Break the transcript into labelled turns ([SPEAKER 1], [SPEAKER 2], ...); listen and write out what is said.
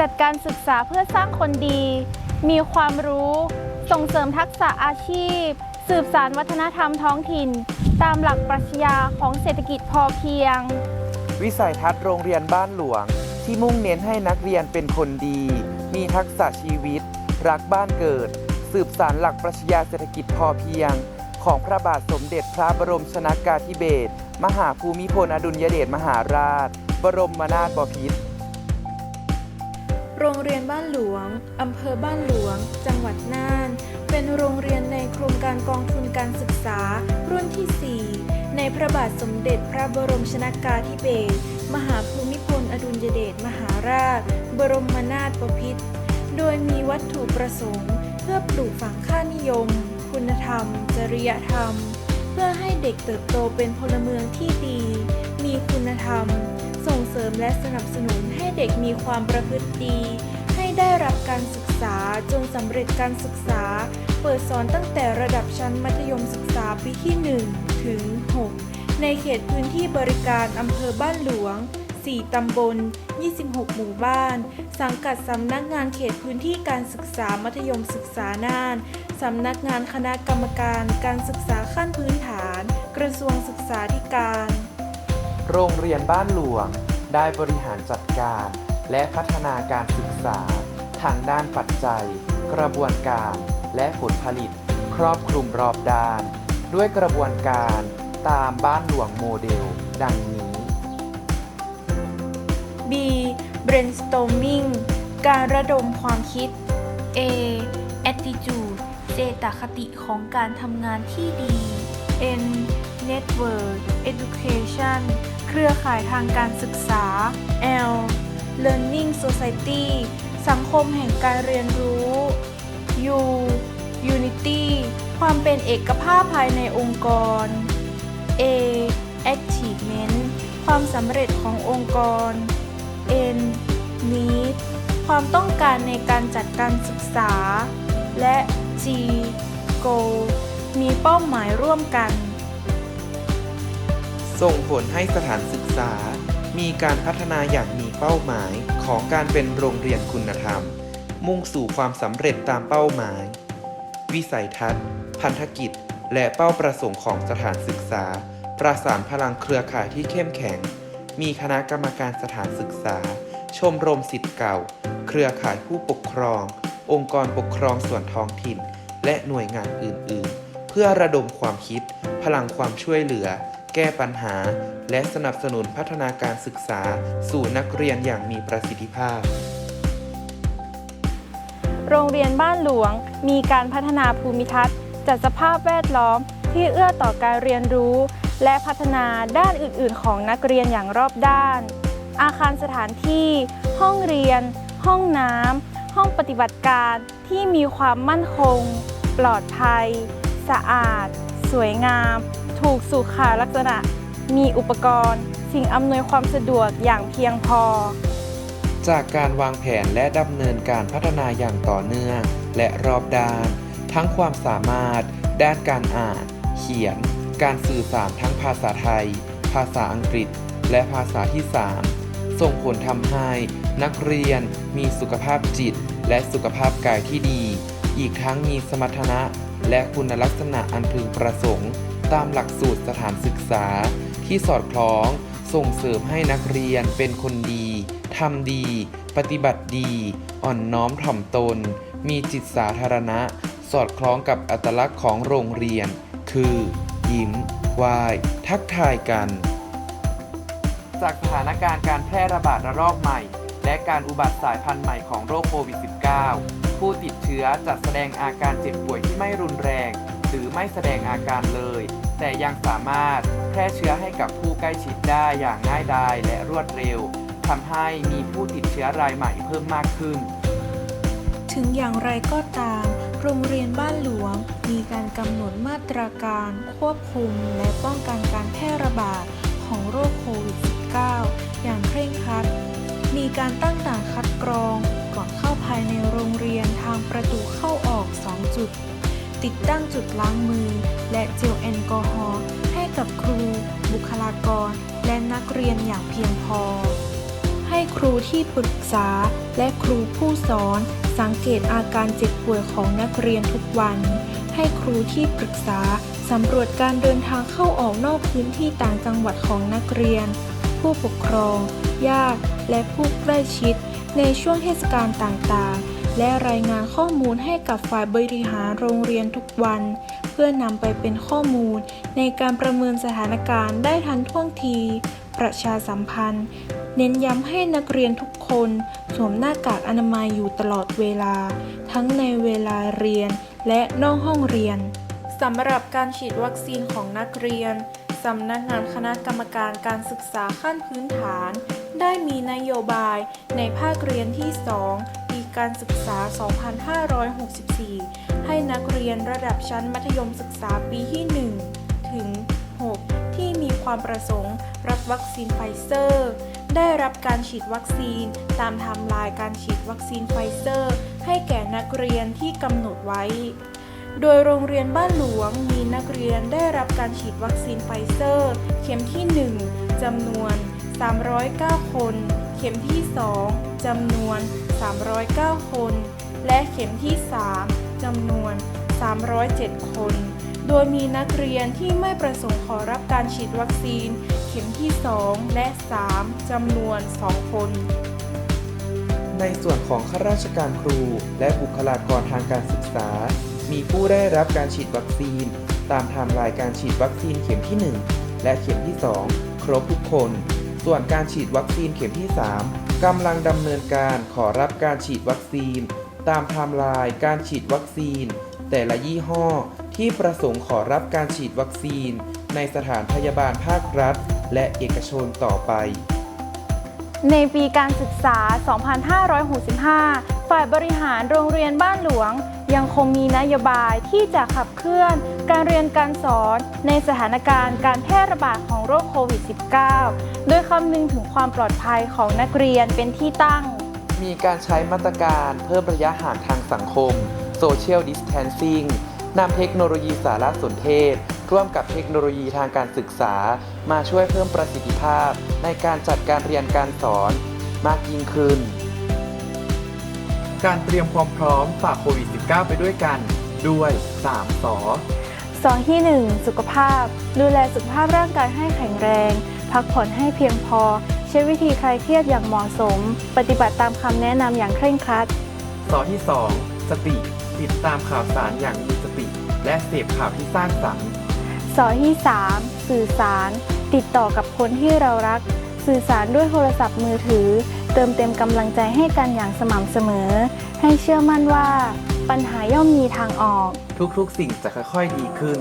[SPEAKER 1] จัดการศึกษาเพื่อสร้างคนดี มีความรู้ ส่งเสริมทักษะอาชีพ สืบสารวัฒนธรรมท้องถิ่น ตามหลักปรัชญาของเศรษฐกิจพอเพียง
[SPEAKER 2] วิสัยทัศน์โรงเรียนบ้านหลวง ที่มุ่งเน้นให้นักเรียนเป็นคนดี มีทักษะชีวิต รักบ้านเกิด สืบสารหลักปรัชญาเศรษฐกิจพอเพียง ของพระบาทสมเด็จพระบรมชนากาธิเบศรมหาภูมิพลอดุลยเดชมหาราช บรมนาถบพิตร
[SPEAKER 3] โรงเรียนบ้านหลวง อำเภอบ้านหลวง จังหวัดน่าน เป็นโรงเรียนในโครงการกองทุนการศึกษา รุ่นที่ 4 ในพระบาทสมเด็จพระบรมชนากาธิเบศร มหาภูมิพลอดุลยเดชมหาราช บรมนาถบพิตร โดยมีวัตถุประสงค์ เพื่อปลูกฝังค่านิยม คุณธรรม จริยธรรม เพื่อให้เด็กเติบโตเป็นพลเมืองที่ดี มีคุณธรรม เสริมและสนับสนุนให้เด็กมีความประพฤติดี ให้ได้รับการศึกษาจนสำเร็จการศึกษา เปิดสอนตั้งแต่ระดับชั้นมัธยมศึกษาปีที่ 1 ถึง 6 ในเขตพื้นที่บริการอำเภอบ้านหลวง 4 ตำบล 26 หมู่บ้าน สังกัดสำนักงานเขตพื้นที่การศึกษามัธยมศึกษาน่าน สำนักงานคณะกรรมการการศึกษาขั้นพื้นฐาน กระทรวงศึกษาธิการ
[SPEAKER 2] โรงเรียนบ้านหลวง ได้บริหารจัดการ และพัฒนาการศึกษา ทางด้านปัจจัย กระบวนการ และผลผลิต ครอบคลุมรอบด้าน ด้วยกระบวนการตามบ้านหลวงโมเดล ดังนี้
[SPEAKER 3] B brainstorming การระดมความคิด A attitude เจตคติของการทำงานที่ดี N network education เครือข่ายทางการศึกษา L learning society สังคมแห่งการเรียนรู้ U unity ความเป็นเอกภาพภายในองค์กร A achievement ความสำเร็จขององค์กร N need ความต้องการในการจัดการศึกษา และ G goal มีเป้าหมายร่วมกัน
[SPEAKER 2] ส่งผลให้สถานศึกษา มีการพัฒนาอย่างมีเป้าหมายของการเป็นโรงเรียนคุณธรรม มุ่งสู่ความสำเร็จตามเป้าหมาย วิสัยทัศน์ พันธกิจ และเป้าประสงค์ของสถานศึกษา ประสานพลังเครือข่ายที่เข้มแข็ง มีคณะกรรมการสถานศึกษา ชมรมสิทธิ์เก่า เครือข่ายผู้ปกครอง องค์กรปกครองส่วนท้องถิ่น และหน่วยงานอื่น ๆ เพื่อระดมความคิด พลังความช่วยเหลือ แก้ปัญหา และสนับสนุนพัฒนาการศึกษา สู่นักเรียนอย่างมีประสิทธิภาพ
[SPEAKER 1] โรงเรียนบ้านหลวง มีการพัฒนาภูมิทัศน์ จัดสภาพแวดล้อม ที่เอื้อต่อการเรียนรู้ และพัฒนาด้านอื่น ๆ ของนักเรียนอย่างรอบด้าน อาคารสถานที่ ห้องเรียน ห้องน้ำห้องปฏิบัติการที่มีความมั่นคง ปลอดภัย สะอาด สวยงาม ถูกสุขาลักษณะ มีอุปกรณ์ สิ่งอำนวยความสะดวกอย่างเพียงพอ
[SPEAKER 2] จากการวางแผนและดำเนินการพัฒนาอย่างต่อเนื่อง และรอบด้าน ทั้งความสามารถ ด้านการอ่าน เขียน การสื่อสารทั้งภาษาไทย ภาษาอังกฤษ และภาษาที่ 3 ส่งผลทำให้นักเรียนมีสุขภาพจิต และสุขภาพกายที่ดี อีกทั้งมีสมรรถนะ และคุณลักษณะอันพึงประสงค์ ตามหลักสูตรสถานศึกษา ที่สอดคล้องส่งเสริมให้นักเรียนเป็นคนดีทำดี ปฏิบัติดี อ่อนน้อมถ่อมตน มีจิตสาธารณะ สอดคล้องกับอัตลักษณ์ของโรงเรียน คือ ยิ้มไหวายทักทายกัน จากสถานการณ์การแพร่ระบาดระลอกใหม่ และการอุบัติสายพันธุ์ใหม่ของโรคโควิด -19 ผู้ติดเชื้อจะแสดงอาการเจ็บป่วยที่ไม่รุนแรง หรือไม่แสดงอาการเลย แต่ยังสามารถแพร่เชื้อให้กับผู้ใกล้ชิดได้อย่างง่ายดายและรวดเร็วทำให้มีผู้ติดเชื้อรายใหม่เพิ่มมากขึ้น
[SPEAKER 3] ถึงอย่างไรก็ตาม โรงเรียนบ้านหลวง มีการกำหนดมาตรการ ควบคุม และป้องกันการแพร่ระบาดของโรคโควิด -19 อย่างเคร่งครัด มีการตั้งด่านคัดกรองก่อนเข้าภายในโรงเรียนทางประตูเข้าออก 2 จุด ติดตั้งจุดล้างมือ และเจลแอลกอฮอล์ให้กับครู บุคลากร และนักเรียนอย่างเพียงพอ ให้ครูที่ปรึกษาและครูผู้สอน สังเกตอาการเจ็บป่วยของนักเรียนทุกวัน ให้ครูที่ปรึกษาสำรวจการเดินทางเข้าออกนอกพื้นที่ต่างจังหวัดของนักเรียน ผู้ปกครอง ญาติ และผู้ใกล้ชิด ในช่วงเทศกาลต่างๆ และรายงานข้อมูลให้กับฝ่ายบริหารโรงเรียนทุกวัน เพื่อนำไปเป็นข้อมูลในการประเมินสถานการณ์ได้ทันท่วงที ประชาสัมพันธ์ เน้นย้ำให้นักเรียนทุกคนสวมหน้ากากอนามัยอยู่ตลอดเวลา ทั้งในเวลาเรียนและนอกห้องเรียนสำหรับการฉีดวัคซีนของนักเรียนสำนักงานคณะกรรมการการศึกษาขั้นพื้นฐาน ได้มีนโยบายในภาคเรียนที่ 2 การศึกษา 2564 ให้นักเรียนระดับชั้นมัธยมศึกษาปีที่ 1 ถึง 6 ที่มีความประสงค์รับวัคซีนไฟเซอร์ ได้รับการฉีดวัคซีนตามไทม์ไลน์การฉีดวัคซีนไฟเซอร์ ให้แก่นักเรียนที่กำหนดไว้ โดยโรงเรียนบ้านหลวงมีนักเรียนได้รับการฉีดวัคซีนไฟเซอร์ เข็มที่ 1จำนวน 309 คน เข็มที่ 2จำนวน 309 คน และเข็มที่ 3จำนวน 307 คน โดยมีนักเรียนที่ไม่ประสงค์ขอรับการฉีดวัคซีน เข็มที่ 2 และ 3จำนวน 2 คน
[SPEAKER 2] ในส่วนของข้าราชการครู และบุคลากรทางการศึกษา มีผู้ได้รับการฉีดวัคซีน ตามไทม์ไลน์การฉีดวัคซีนเข็มที่ 1 และเข็มที่ 2 ครบทุกคน ส่วนการฉีดวัคซีนเข็มที่ 3 กำลังดำเนินการขอรับการฉีดวัคซีน ตามไทม์ไลน์การฉีดวัคซีน แต่ละยี่ห้อที่ประสงค์ขอรับการฉีดวัคซีน ในสถานพยาบาลภาครัฐ และเอกชนต่อไป
[SPEAKER 1] ในปีการศึกษา 2565 ฝ่ายบริหารโรงเรียนบ้านหลวง ยังคงมีนโยบายที่จะขับเคลื่อนการเรียนการสอนในสถานการณ์การแพร่ระบาดของโรคโควิด -19 โดยคำนึงถึงความปลอดภัยของนักเรียนเป็นที่ตั้ง
[SPEAKER 2] มีการใช้มาตรการเพิ่มระยะห่างทางสังคม Social Distancing นำเทคโนโลยีสารสนเทศ ร่วมกับเทคโนโลยีทางการศึกษา มาช่วยเพิ่มประสิทธิภาพในการจัดการเรียนการสอนมากยิ่งขึ้น การเตรียมความพร้อมฝ่าโควิด -19 ไปด้วยกัน ด้วย3สอ
[SPEAKER 1] สอที่ 1 สุขภาพ ดูแลสุขภาพร่างกายให้แข็งแรง พักผ่อนให้เพียงพอ ใช้วิธีคลายเครียดอย่างเหมาะสม ปฏิบัติตามคำแนะนำอย่างเคร่งครัด
[SPEAKER 2] สอที่ 2 สติ ติดตามข่าวสารอย่างมีสติ และเสพข่าวที่สร้างสรรค์
[SPEAKER 1] สอที่ 3 สื่อสาร ติดต่อกับคนที่เรารัก สื่อสารด้วยโทรศัพท์มือถือ เติมเต็มกำลังใจให้กันอย่างสม่ำเสมอ ให้เชื่อมั่นว่า ปัญหาย่อมมีทางออก
[SPEAKER 2] ทุกๆ สิ่งจะค่อยๆดีขึ้น